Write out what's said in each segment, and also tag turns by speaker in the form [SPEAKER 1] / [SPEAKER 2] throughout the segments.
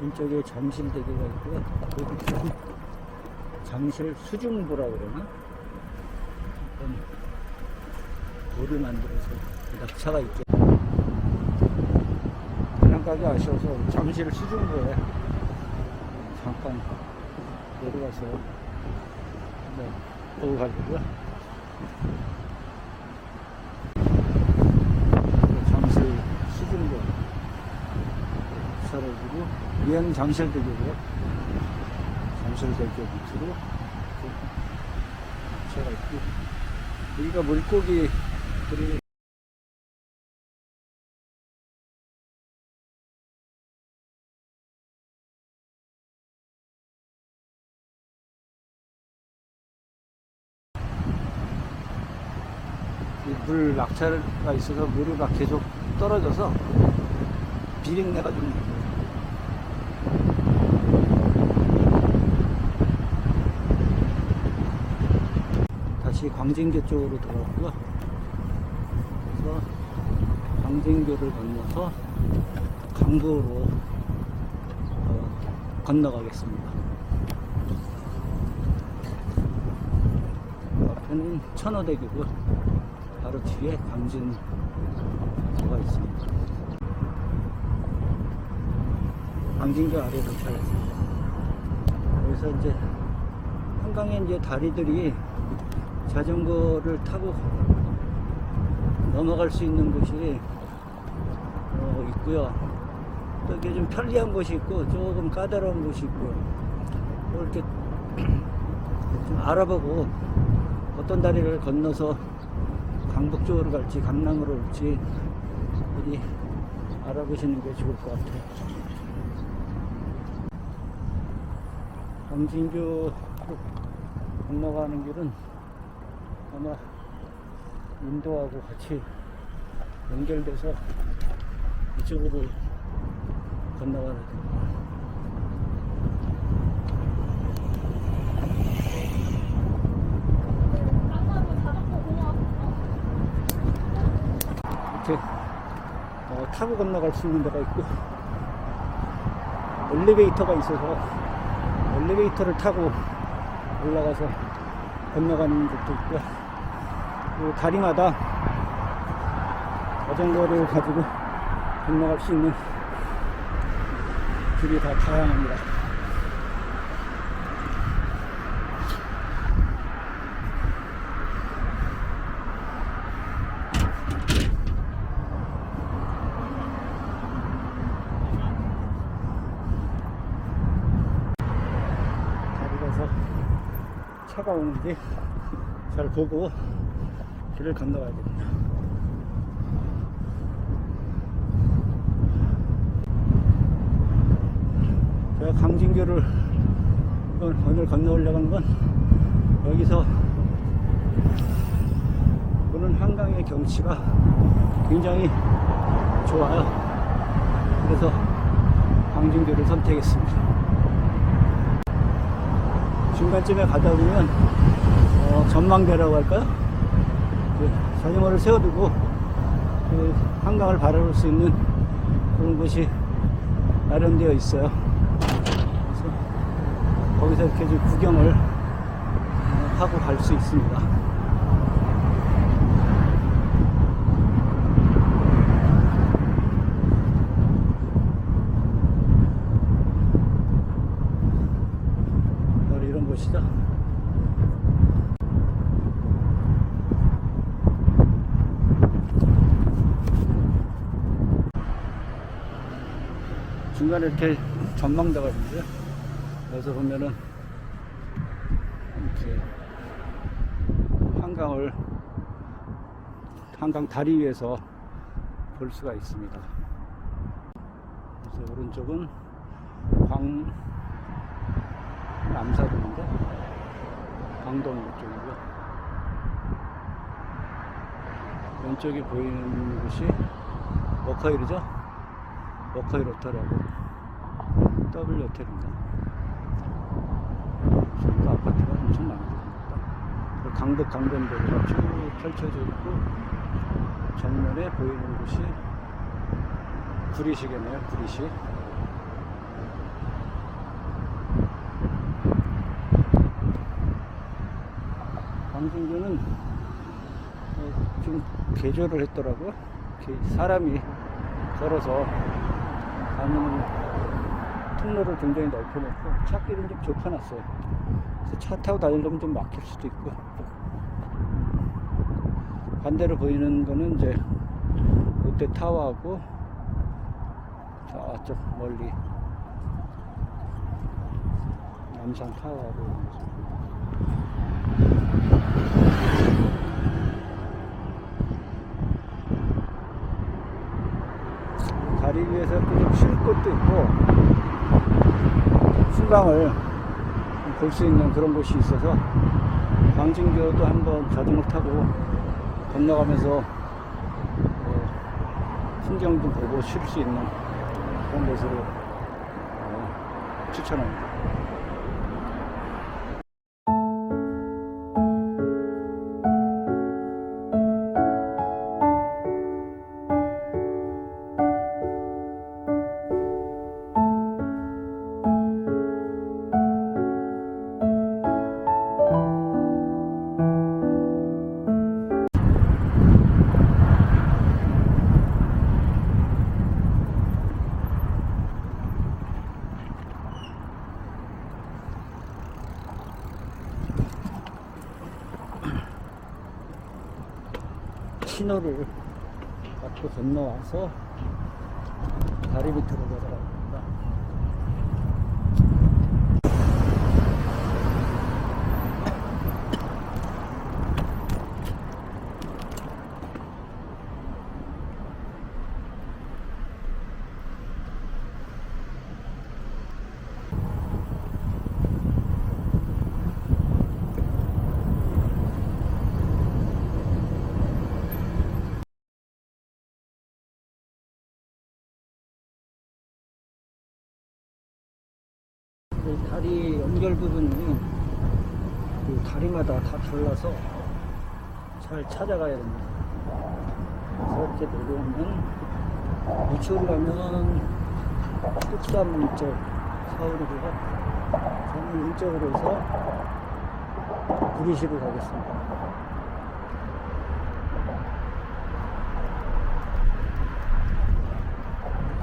[SPEAKER 1] 왼쪽에 잠실대교가 있고요. 여기 잠실 수중부라 그러나? 돌을 만들어서 낙차가 있죠. 가기 아쉬워서 잠실 수중부에 잠깐 내려가서 네, 보고 가려고요. 잠실 수중부 사라지고 위에는 잠실대교고요. 잠실대교 밑으로 차가 있고 여기가 물고기들이 물 낙차가 있어서 물이 막 계속 떨어져서 비린내가 좀 나요. 다시 광진교 쪽으로 들어갔고요. 그래서 광진교를 건너서 강도로 어, 건너가겠습니다. 앞에는 천호대교고요. 바로 뒤에 광진교가 있습니다. 광진교 아래 도착했습니다. 그래서 이제 한강에 이제 다리들이 자전거를 타고 넘어갈 수 있는 곳이 어, 있고요. 또 이게 좀 편리한 곳이 있고 조금 까다로운 곳이 있고요. 뭐 이렇게 좀 알아보고 어떤 다리를 건너서 강북 쪽으로 갈지 강남으로 올지 미리 알아보시는 게 좋을 것 같아요. 광진교로 건너가는 길은 아마 인도하고 같이 연결돼서 이쪽으로 건너가야 됩니다. 이렇게 어, 타고 건너갈 수 있는 데가 있고 엘리베이터가 있어서 엘리베이터를 타고 올라가서 건너가는 곳도 있고요. 그 다리마다 자전거를 가지고 건너갈 수 있는 길이 다 다양합니다. 차가 오는지 잘 보고 길을 건너가야 됩니다. 제가 강진교를 오늘 건너오려고 하는 건 여기서 보는 한강의 경치가 굉장히 좋아요. 그래서 강진교를 선택했습니다. 중간쯤에 가다 보면 어, 전망대라고 할까요? 그 자전거를 세워두고 그 한강을 바라볼 수 있는 그런 곳이 마련되어 있어요. 그래서 거기서 이렇게 좀 구경을 어, 하고 갈 수 있습니다. 바로 이런 곳이죠. 중간에 이렇게 전망대가 있는데요. 여기서 보면은 이렇게 한강을 한강 다리 위에서 볼 수가 있습니다. 그래서 오른쪽은 광 남사동인데 광동 쪽이고요. 왼쪽이 보이는 곳이 워커힐이죠. 워커이 로터라고 W 호텔입니다. 지금 아파트가 엄청 많습니다. 강북 강변도로가 쭉 펼쳐져 있고 정면에 보이는 곳이 구리시겠네요. 구리시. 광진교는 어, 지금 개조를 했더라고요. 사람이 걸어서 가는 통로를 굉장히 넓혀놓고 차길은 좀 좁혀놨어요. 그래서 차 타고 다니려면 좀 막힐 수도 있고. 반대로 보이는 거는 이제 롯데 타워하고 저쪽 멀리 남산 타워하고 이런 모습. 다리 위에서 좀쉴 곳도 있고 풍광을 볼 수 있는 그런 곳이 있어서 광진교도 한번 자전거 타고 건너가면서 어, 풍경 좀 보고 쉴 수 있는 그런 곳으로 어, 추천합니다. 신호를 받고 건너와서 다리 밑으로 내려갑니 다. 이 다리 연결 부분이 그 다리마다 다 달라서 잘 찾아가야 됩니다. 그래서 이렇게 내려오면 우측으로 가면 뚝섬 쪽 서울이고요. 저는 이쪽으로 해서 구리시로 가겠습니다.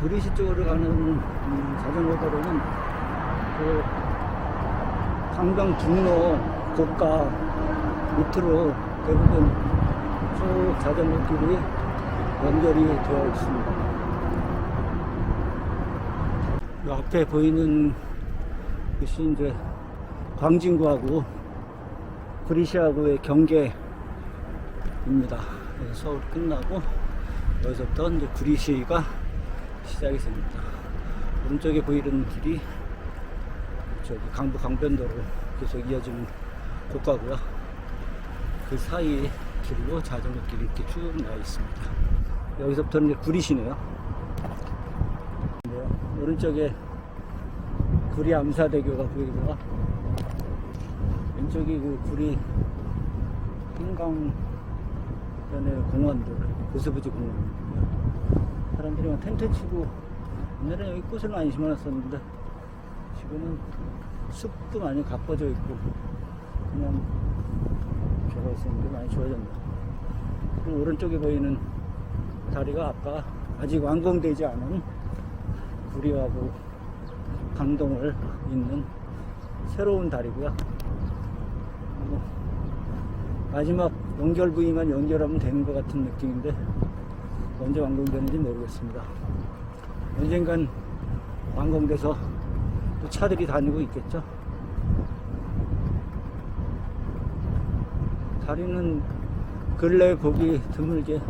[SPEAKER 1] 구리시 쪽으로 가는 음, 자전거 도로는 그 강경 중로 고가 밑으로 대부분 쭉 자전거 길이 연결이 되어 있습니다. 이 앞에 보이는 것이 이제 광진구하고 구리시하고의 경계입니다. 네, 서울 끝나고 여기서부터 이제 구리시가 시작이 됩니다. 오른쪽에 보이는 길이 저기 강북 강변도로 계속 이어지는 고가고요. 그 사이 길로 자전거 길이 이렇게 쭉 나와 있습니다. 여기서부터는 이제 구리시네요. 네, 오른쪽에 구리 암사대교가 보이고요. 왼쪽이 그 구리 한강변의 공원들, 고수부지 공원이고요. 사람들이 막 텐트 치고 옛날에 여기 꽃을 많이 심어놨었는데 지금은 숲도 많이 가꿔져 있고 그냥 저거 있었는데 많이 좋아졌네. 그리고 오른쪽에 보이는 다리가 아까 아직 완공되지 않은 구리하고 강동을 잇는 새로운 다리고요. 뭐 마지막 연결 부위만 연결하면 되는 것 같은 느낌인데 언제 완공되는지 모르겠습니다. 언젠간 완공돼서 또 차들이 다니고 있겠죠. 다리는 근래 보기 드물게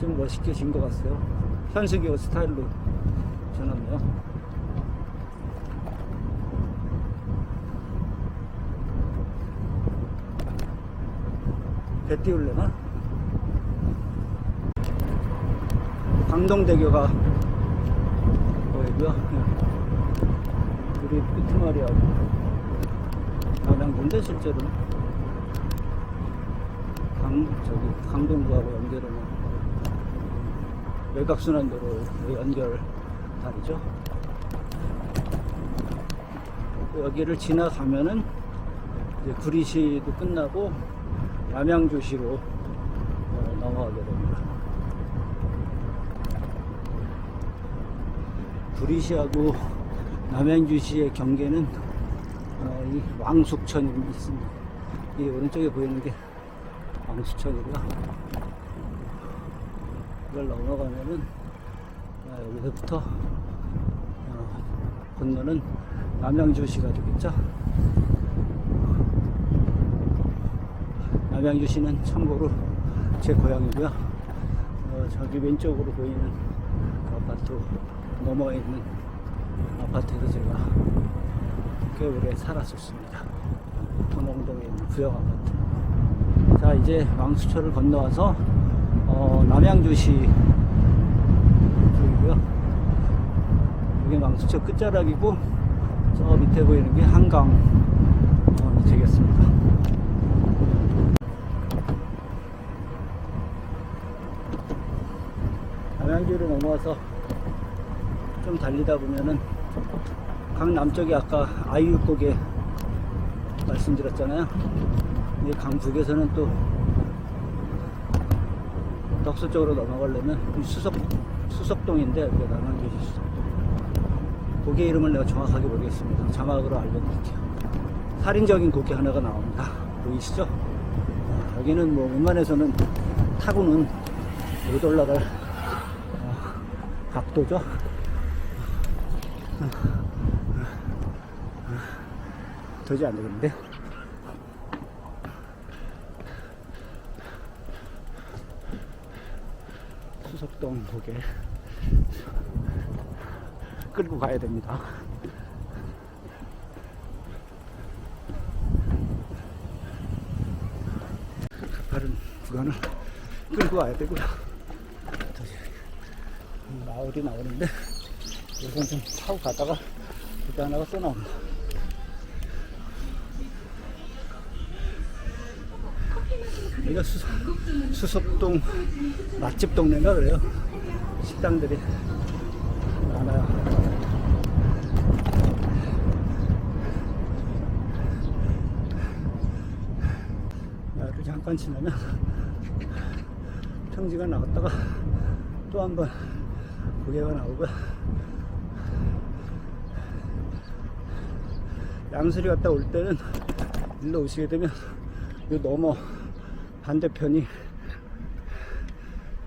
[SPEAKER 1] 좀 멋있게 진 것 같아요. 현수교 스타일로 전하네요. 배 띄울래나? 강동대교가 보이고요. 우리 끄트머리하고 남양주인데 실제로 강 저기 강동구하고 연결하는 외곽순환도로 연결 다리죠. 여기를 지나가면은 구리시도 끝나고 남양주시로 어, 넘어가게 됩니다. 구리시하고 남양주시의 경계는 어, 이 왕숙천이 있습니다. 이 오른쪽에 보이는 게 왕숙천이고요. 이걸 넘어가면은 아, 여기서부터 어, 건너는 남양주시가 되겠죠. 남양주시는 참고로 제 고향이고요. 어, 저기 왼쪽으로 보이는 그 아파트 넘어 있는 아파트에서 제가 꽤 오래 살았었습니다. 도농동에 있는 구역 아파트. 자 이제 왕수초를 건너와서 어, 남양주시 쪽이고요. 여기 왕수초 끝자락이고 저 밑에 보이는 게 한강 어, 되겠습니다. 남양주를 넘어와서 좀 달리다 보면은 강 남쪽에 아까 아이유곡에 말씀드렸잖아요. 이 강 북에서는 또 덕수 쪽으로 넘어가려면 이 수석 수석동인데 여기가 남양주시 수석동. 고개 이름을 내가 정확하게 모르겠습니다. 자막으로 알려드릴게요. 살인적인 곡이 하나가 나옵니다. 보이시죠? 아, 여기는 뭐 웬만해서는 타고는 못 올라갈 어, 각도죠. 도저히 안 되겠는데? 수석동 고개 끌고 가야 됩니다. 가파른 구간을 끌고 와야 되고요. 마을이 나오는데 우선 좀 타고 가다가 그때 하나가 또 나옵니다. 여기가 수석, 수석동 맛집 동네인가 그래요. 식당들이 많아요. 나를 잠깐 지나면 평지가 나왔다가 또 한 번 고개가 나오고 양수리 갔다 올 때는 일로 오시게 되면 요 넘어 반대편이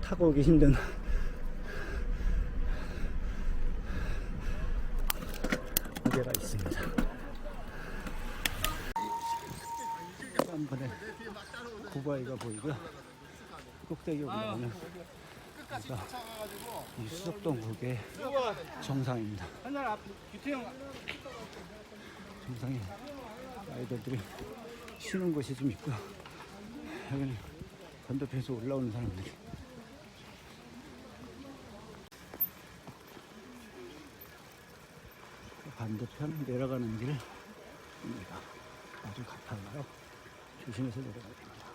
[SPEAKER 1] 타고 오기 힘든 무게가 있습니다. 한 번에 구바이가 보이고요. 꼭대기 여기가 이 수석동 국의 정상입니다. 정상에 아이들들이 쉬는 곳이 좀 있고요. 여기는 건너편에서 올라오는 사람들이 그 반대편 내려가는 길입니다. 아주 가파라요. 조심해서 내려가야 됩니다.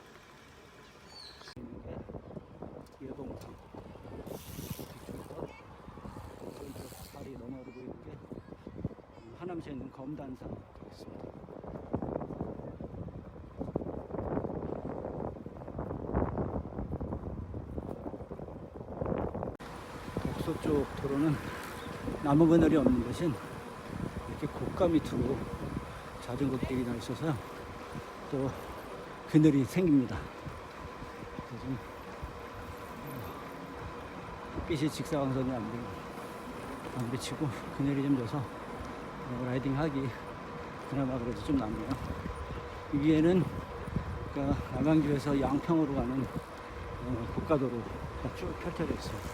[SPEAKER 1] 예동탕 뒤쪽에서 저기 발이 넘어오고 있는 게 하남시에 있는 검단산 되겠습니다. 독서 쪽 도로는 나무 그늘이 없는 대신 이렇게 고가 밑으로 자전거 길이 나 있어서요. 또 그늘이 생깁니다. 좀 어, 빛이 직사광선이 안, 비- 비치고 그늘이 좀 져서 어, 라이딩 하기 그나마 그래도 좀 낫네요. 이 위에는 그러니까 남양주에서 양평으로 가는 어, 고가도로가 쭉 펼쳐져 있습니다.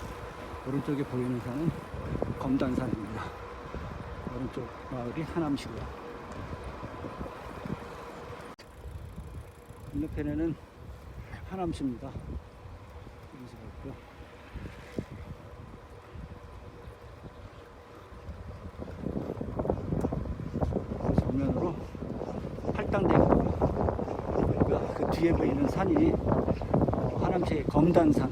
[SPEAKER 1] 오른쪽에 보이는 산은 검단산입니다. 오른쪽 마을이 하남시고요. 건너편에는 하남시입니다. 여기서 있고요. 뒤에 보이는 산이 어, 하남시의 검단산.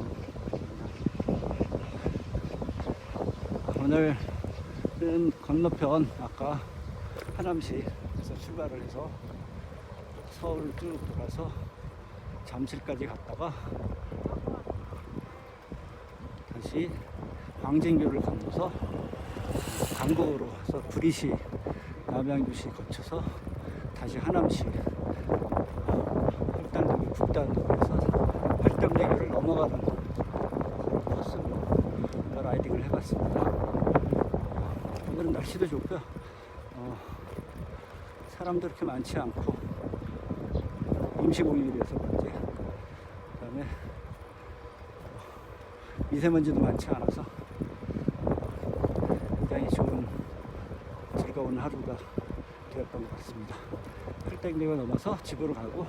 [SPEAKER 1] 오늘은 건너편 아까 하남시에서 출발을 해서 서울 쭉 돌아서 잠실까지 갔다가 다시 광진교를 건너서 강북으로 와서 구리시, 남양주시 거쳐서 다시 하남시 북단도로에서 활당대교를 넘어가는 코스로 라이딩을 해봤습니다. 오늘은 날씨도 좋고요. 어, 사람도 그렇게 많지 않고 임시공휴일이어서 그런지 그다음에 미세먼지도 많지 않아서 굉장히 좋은 즐거운 하루가 되었던 것 같습니다. 풀땡대가 넘어서 집으로 가고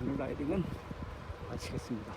[SPEAKER 1] 오늘 라이딩은 마치겠습니다.